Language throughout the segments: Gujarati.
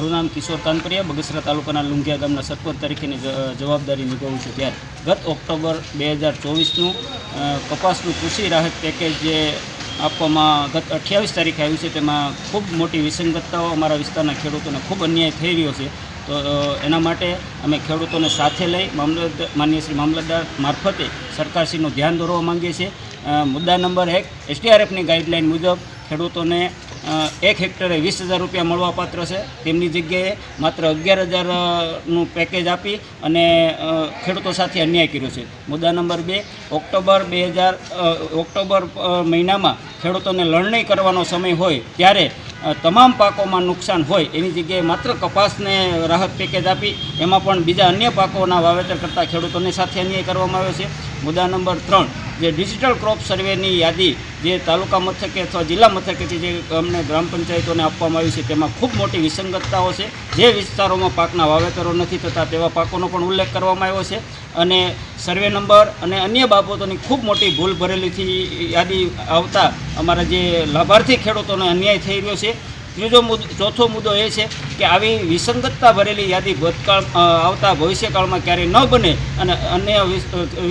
મારું નામ કિશોર કાનપરિયા બગસરા તાલુકાના લુંગિયા ગામના સરપંચ તરીકેની જવાબદારી નિભાવું છું ત્યારે. ગત ઓક્ટોબર બે હજાર ચોવીસનું કપાસનું કૃષિ રાહત પેકેજ જે આપવામાં ગત અઠ્યાવીસ તારીખે આવ્યું છે, તેમાં ખૂબ મોટી વિસંગતતાઓ અમારા વિસ્તારના ખેડૂતોને ખૂબ અન્યાય થઈ રહ્યો છે. તો એના માટે અમે ખેડૂતોને સાથે લઈ મામલતદાર માન્ય શ્રી મામલતદાર મારફતે સરકારશ્રીનું ધ્યાન દોરવા માંગીએ છીએ. મુદ્દા નંબર એક એસડીઆરએફની ગાઈડલાઇન મુજબ ખેડૂતોને એક હેક્ટરે વીસ હજાર રૂપિયા મળવાપાત્ર છે. તેમની જગ્યાએ માત્ર અગિયાર હજારનું પેકેજ આપી અને ખેડૂતો સાથે અન્યાય કર્યો છે. મુદ્દા નંબર બે, ઓક્ટોબર બે હજાર ઓક્ટોબર મહિનામાં ખેડૂતોને લણણી કરવાનો સમય હોય ત્યારે તમામ પાકોમાં નુકસાન હોય એની જગ્યાએ માત્ર કપાસને રાહત પેકેજ આપી, એમાં પણ બીજા અન્ય પાકોના વાવેતર કરતા ખેડૂતોની સાથે અન્યાય કરવામાં આવ્યો છે. મુદ્દા નંબર ત્રણ જે ડિજિટલ ક્રોપ સર્વેની યાદી જે તાલુકા મથકે અથવા જિલ્લા મથકેથી જે અમને ગ્રામ પંચાયતોને આપવામાં આવી છે, તેમાં ખૂબ મોટી વિસંગતતાઓ છે. જે વિસ્તારોમાં પાકના વાવેતરો નથી થતા તેવા પાકોનો પણ ઉલ્લેખ કરવામાં આવ્યો છે. અને સર્વે નંબર અને અન્ય બાબતોની ખૂબ મોટી ભૂલ ભરેલીથી યાદી આવતા અમારા જે લાભાર્થી ખેડૂતોને અન્યાય થઈ રહ્યો છે. ત્રીજો મુદ્દો ચોથો મુદ્દો એ છે કે આવી વિસંગતતા ભરેલી યાદી ભૂતકાળ આવતા ભવિષ્યકાળમાં ક્યારેય ન બને અને અન્ય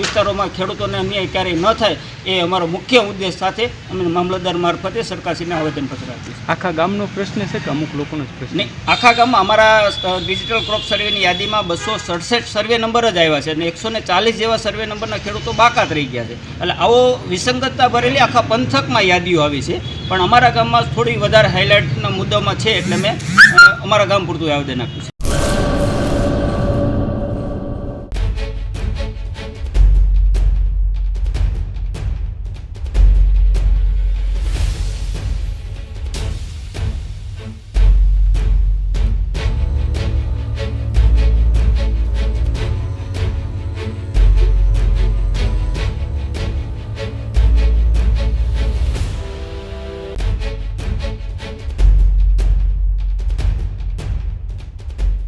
વિસ્તારોમાં ખેડૂતોને અન્યાય ક્યારેય ન થાય એ અમારો મુખ્ય ઉદ્દેશ સાથે અમે મામલતદાર મારફતે સરકારશ્રીને આવેદનપત્ર આપ્યું છે. આખા ગામનો પ્રશ્ન છે કે અમુક લોકોનો જ પ્રશ્ન નહીં આખા ગામમાં અમારા ડિજિટલ ક્રોપ સર્વેની યાદીમાં બસો સડસઠ સર્વે નંબર જ આવ્યા છે અને એકસો ને ચાલીસ જેવા સર્વે નંબરના ખેડૂતો બાકાત રહી ગયા છે. એટલે આવો વિસંગતતા ભરેલી આખા પંથકમાં યાદીઓ આવી છે પણ અમારા ગામમાં થોડી વધારે હાઇલાઇટના મુદ્દામાં છે એટલે મેં અમારા ગામ પૂરતું આવેદન આપ્યું છે.